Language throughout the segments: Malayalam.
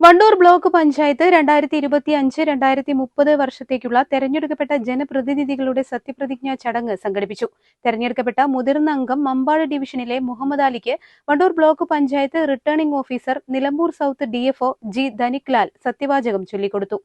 Wandoor block panchayat രണ്ടായിരത്തി ഇരുപത്തി അഞ്ച് രണ്ടായിരത്തി മുപ്പത് വർഷത്തേക്കുള്ള തെരഞ്ഞെടുക്കപ്പെട്ട ജനപ്രതിനിധികളുടെ സത്യപ്രതിജ്ഞാ ചടങ്ങ് സംഘടിപ്പിച്ചു. തെരഞ്ഞെടുക്കപ്പെട്ട മുതിർന്ന അംഗം മമ്പാട് ഡിവിഷനിലെ Muhammad അലിക്ക് Wandoor block panchayat returning officer Nilambur south DFO G Dhaniklal സത്യവാചകം ചൊല്ലിക്കൊടുത്തു.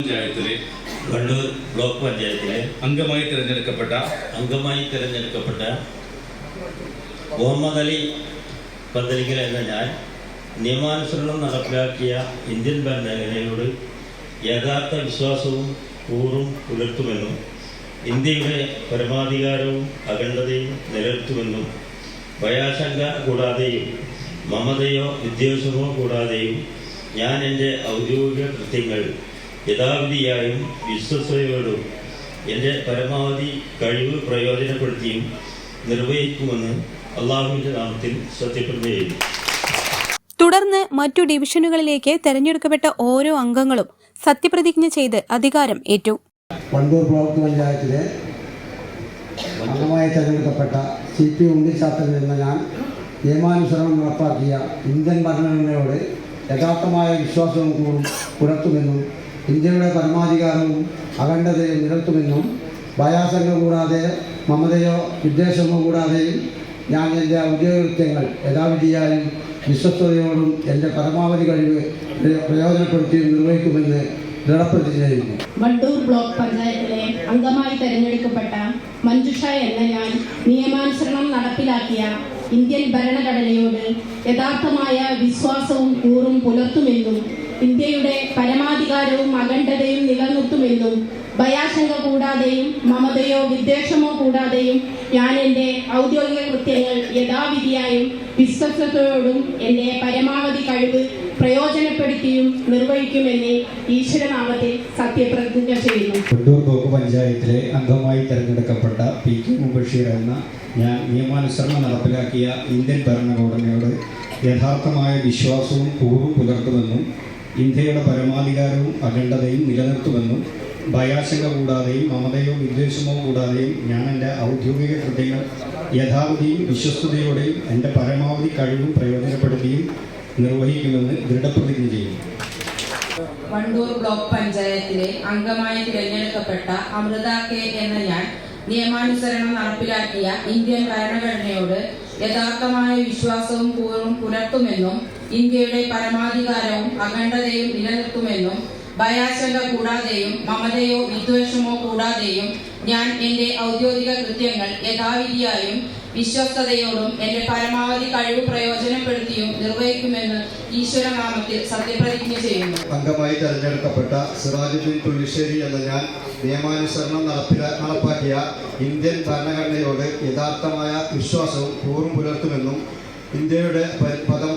പഞ്ചായത്തിലെ ബ്ലോക്ക് പഞ്ചായത്തിലെ അംഗമായി തിരഞ്ഞെടുക്കപ്പെട്ട അംഗമായി തിരഞ്ഞെടുക്കപ്പെട്ട ഞാൻ നിയമാനുസരണം നടപ്പിലാക്കിയ ഇന്ത്യൻ ഭരണഘടനയോട് യഥാർത്ഥ വിശ്വാസവും കൂറും പുലർത്തുമെന്നും ഇന്ത്യയുടെ പരമാധികാരവും അഖണ്ഡതയും നിലനിർത്തുമെന്നും ഭയാശങ്ക കൂടാതെയും മമതയോ വിദ്വേഷമോ കൂടാതെയും ഞാൻ എന്റെ ഔദ്യോഗിക കൃത്യങ്ങൾ യഥാവിധിയായും വിശ്വസതയോടും എന്റെ പരമാവധി കഴിവ് പ്രയോജനപ്പെടുത്തിയും നിർവഹിക്കുമെന്ന് അള്ളാഹുവിന്റെ നാമത്തിൽ സത്യപ്രതിജ്ഞ തുടർന്ന് മറ്റു ഡിവിഷനുകളിലേക്ക് തെരഞ്ഞെടുക്കപ്പെട്ട ഓരോ അംഗങ്ങളും സത്യപ്രതിജ്ഞ ചെയ്ത് അധികാരം ഏറ്റു. വണ്ടൂർ ബ്ലോക്ക് പഞ്ചായത്തിലെ അംഗമായി തെരഞ്ഞെടുക്കപ്പെട്ട സി പി ഉണ്ണിച്ചാത്തൻ എന്ന ഞാൻ നിയമാനുസരണം നടപ്പാക്കിയ ഇന്ത്യൻ ഭരണഘടനയോട് യഥാർത്ഥമായ വിശ്വാസവും കൂടും പുലർത്തുമെന്നും ഇന്ത്യയുടെ പരമാധികാരവും അഖണ്ഡതയും നിലത്തുമെന്നും ഭയാസംഗം കൂടാതെ മമതയോ വിദ്വേഷമോ കൂടാതെയും ഞാൻ എന്റെ ഔദ്യോഗിക കൃത്യങ്ങൾ യഥാവിധിയായും വിശ്വസ്തയോടും എന്റെ പരമാവധി കഴിവ് പ്രയോജനപ്പെടുത്തി നിർവഹിക്കുമെന്ന് ദൃഢപ്രതിജ്ഞ ചെയ്യുന്നു. വണ്ടൂർ ബ്ലോക്ക് പഞ്ചായത്തിലെ അംഗമായി തെരഞ്ഞെടുക്കപ്പെട്ട മഞ്ജുഷ എന്ന ഞാൻ നിയമാനുസരണം നടപ്പിലാക്കിയ ഇന്ത്യൻ ഭരണഘടനയോട് യഥാർത്ഥമായ വിശ്വാസവും കൂറും പുലർത്തുമെന്നും ഇന്ത്യയുടെ പരമാധികാരവും അഖണ്ഡതയും നിലനിർത്തുമെന്നും ഭയാശങ്ക കൂടാതെയും മമതയോ വിദ്വേഷമോ കൂടാതെയും ഞാൻ എന്റെ ഔദ്യോഗിക കൃത്യങ്ങൾ യഥാവിധിയായും വിശ്വസത്തോടും എന്റെ പരമാവധി കഴിവ് പ്രയോജനപ്പെടുത്തിയും നിർവഹിക്കുമെന്ന് ഈശ്വരനാമത്തിൽ സത്യപ്രതിജ്ഞ ചെയ്യുന്നു. കൊണ്ടൂർ ബ്ലോക്ക് പഞ്ചായത്തിലെ അംഗമായി തിരഞ്ഞെടുക്കപ്പെട്ട പി കെ മുബഷീർ എന്ന ഞാൻ നിയമാനുസരണം നടപ്പിലാക്കിയ ഇന്ത്യൻ ഭരണഘടനയോട് യഥാർത്ഥമായ വിശ്വാസവും കൂറും പുലർത്തുമെന്നും ഇന്ത്യയുടെ പരമാധികാരവും അഖണ്ഡതയും നിലനിർത്തുമെന്നും ഭയാശങ്ക കൂടാതെയും മമതയോ വിദ്വേഷമോ കൂടാതെയും ഞാൻ എന്റെ ഔദ്യോഗിക കൃത്യങ്ങൾ യഥാവിധിയും വിശ്വസ്തയോടെയും എന്റെ പരമാവധി കഴിവും പ്രയോജനപ്പെടുത്തിയും നിർവഹിക്കുമെന്ന് ദൃഢപ്രതിജ്ഞ ചെയ്യും വണ്ടൂർ ബ്ലോക്ക് പഞ്ചായത്തിലെ അംഗമായി തിരഞ്ഞെടുക്കപ്പെട്ട അമൃത കെ എന്ന ഞാൻ നിയമാനുസരണം നടപ്പിലാക്കിയ ഇന്ത്യൻ ഭരണഘടനയോട് യഥാർത്ഥമായ വിശ്വാസവും പൂർവം പുലർത്തുമെന്നും ഇന്ത്യയുടെ പരമാധികാരവും അഖണ്ഡതയും നിലനിർത്തുമെന്നും ഭയാശങ്ക കൂടാതെയും മമതയോ വിദ്വേഷമോ കൂടാതെയും ഞാൻ എന്റെ ഔദ്യോഗിക കൃത്യങ്ങൾ യഥാവിധിയായും വിശ്വസ്തയോടും എന്റെ പരമാവധി കഴിവ് പ്രയോജനപ്പെടുത്തിയും നിർവഹിക്കുമെന്ന് ഈശ്വരനാമത്തിൽ സത്യപ്രതിജ്ഞ ചെയ്യുന്നു. അംഗമായി തെരഞ്ഞെടുക്കപ്പെട്ട സിറാജുദ്ദീൻ തുള്ളിശ്ശേരി എന്ന ഞാൻ നിയമാനുസരണം നടപ്പില നടപ്പാക്കിയ ഇന്ത്യൻ ഭരണഘടനയോട് യഥാർത്ഥമായ വിശ്വാസവും കൂറും പുലർത്തുമെന്നും ഇന്ത്യയുടെ പദം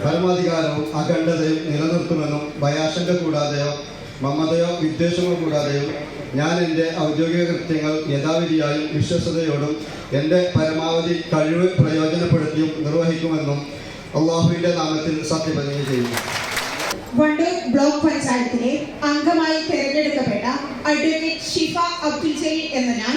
പരമാധികാരവും അഖണ്ഡതയും നിലനിർത്തുമെന്നും ഭയാശങ്ക കൂടാതെയോ മമതയോ വിദ്വേഷമോ കൂടാതെയും ഞാൻ എന്റെ ഔദ്യോഗിക കൃത്യങ്ങൾ യഥാവിധിയായും വിശ്വസതയോടും എന്റെ പരമാവധി കഴിവ് പ്രയോജനപ്പെടുത്തിയും നിർവഹിക്കുമെന്നും അള്ളാഹുവിന്റെ നാമത്തിൽ സത്യപ്രതിജ്ഞ ചെയ്യുന്നു. വണ്ടൂർ ബ്ലോക്ക് പഞ്ചായത്തിലെ അംഗമായി തിരഞ്ഞെടുക്കപ്പെട്ട അഡ്വക്കേറ്റ് ഷിഫ അബ്ദുൽ ജലീൽ എന്ന ഞാൻ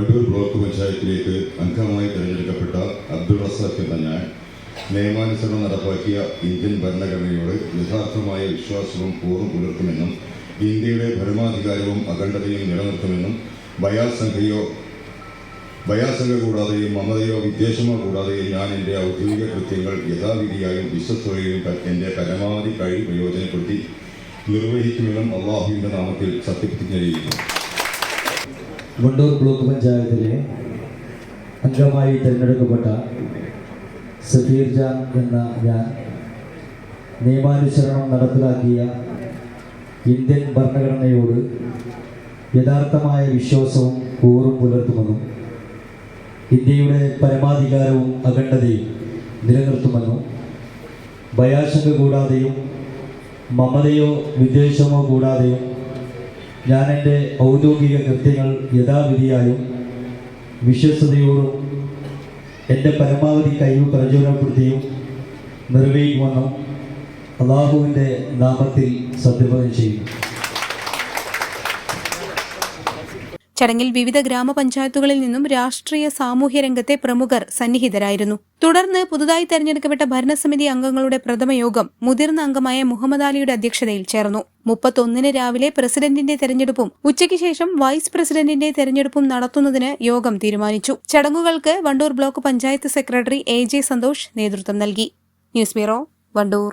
വണ്ടൂർ ബ്ലോക്ക് പഞ്ചായത്തിലേക്ക് അംഗമായി തിരഞ്ഞെടുക്കപ്പെട്ട അബ്ദുൾ റസാഖ് എന്ന ഞാൻ നിയമാനുസരണം നടപ്പാക്കിയ ഇന്ത്യൻ ഭരണഘടനയോട് യഥാർത്ഥമായ വിശ്വാസവും പൂർവം പുലർത്തുമെന്നും ഇന്ത്യയുടെ പരമാധികാരവും അഖണ്ഡതയും നിലനിർത്തുമെന്നും ഭയാസംഖ്യ കൂടാതെയും മമതയോ വിദ്വേഷമോ കൂടാതെയും ഞാൻ എന്റെ ഔദ്യോഗിക കൃത്യങ്ങൾ യഥാവിധിയായും വിശ്വസ്തയും എന്റെ പരമാവധി കഴിവ് പ്രയോജനപ്പെടുത്തി നിർവഹിക്കുമെന്നും അള്ളാഹുവിന്റെ നാമത്തിൽ സത്യപ്രതിജ്ഞ ചെയ്യുന്നു. വണ്ടൂർ ബ്ലോക്ക് പഞ്ചായത്തിലെ അംഗമായി തിരഞ്ഞെടുക്കപ്പെട്ട സഫീർ ജാൻ എന്ന ഞാൻ നിയമാനുസരണം നടപ്പിലാക്കിയ ഇന്ത്യൻ ഭരണഘടനയോട് യഥാർത്ഥമായ വിശ്വാസവും കൂറും പുലർത്തുമെന്നും ഇന്ത്യയുടെ പരമാധികാരവും അഖണ്ഡതയും നിലനിർത്തുമെന്നും ഭയാശങ്ക കൂടാതെയും മമതയോ വിദ്വേഷമോ കൂടാതെയും ഞാൻ എന്റെ ഔദ്യോഗിക കൃത്യങ്ങൾ യഥാവിധിയായും വിശ്വസ്തയോടും എന്റെ പരമാവധി കഴിവ് പ്രചോദനപ്പെടുത്തിയും നിർവഹിക്കുമെന്നും അള്ളാഹുവിന്റെ നാമത്തിൽ സത്യപ്രതിജ്ഞ ചെയ്യുന്നു. ചടങ്ങിൽ വിവിധ ഗ്രാമപഞ്ചായത്തുകളിൽ നിന്നും രാഷ്ട്രീയ സാമൂഹ്യ രംഗത്തെ പ്രമുഖർ സന്നിഹിതരായിരുന്നു. തുടർന്ന് പുതുതായി തെരഞ്ഞെടുക്കപ്പെട്ട ഭരണസമിതി അംഗങ്ങളുടെ പ്രഥമ യോഗം മുതിർന്ന അംഗമായ മുഹമ്മദ് അലിയുടെ അധ്യക്ഷതയിൽ ചേർന്നു. മുപ്പത്തൊന്നിന് രാവിലെ പ്രസിഡന്റിന്റെ തെരഞ്ഞെടുപ്പും ഉച്ചയ്ക്ക് ശേഷം വൈസ് പ്രസിഡന്റിന്റെ തെരഞ്ഞെടുപ്പും നടത്തുന്നതിന് യോഗം തീരുമാനിച്ചു. ചടങ്ങുകൾക്ക് Wandoor block panchayat secretary A J Santhosh നേതൃത്വം നൽകി. News bureau Wandoor.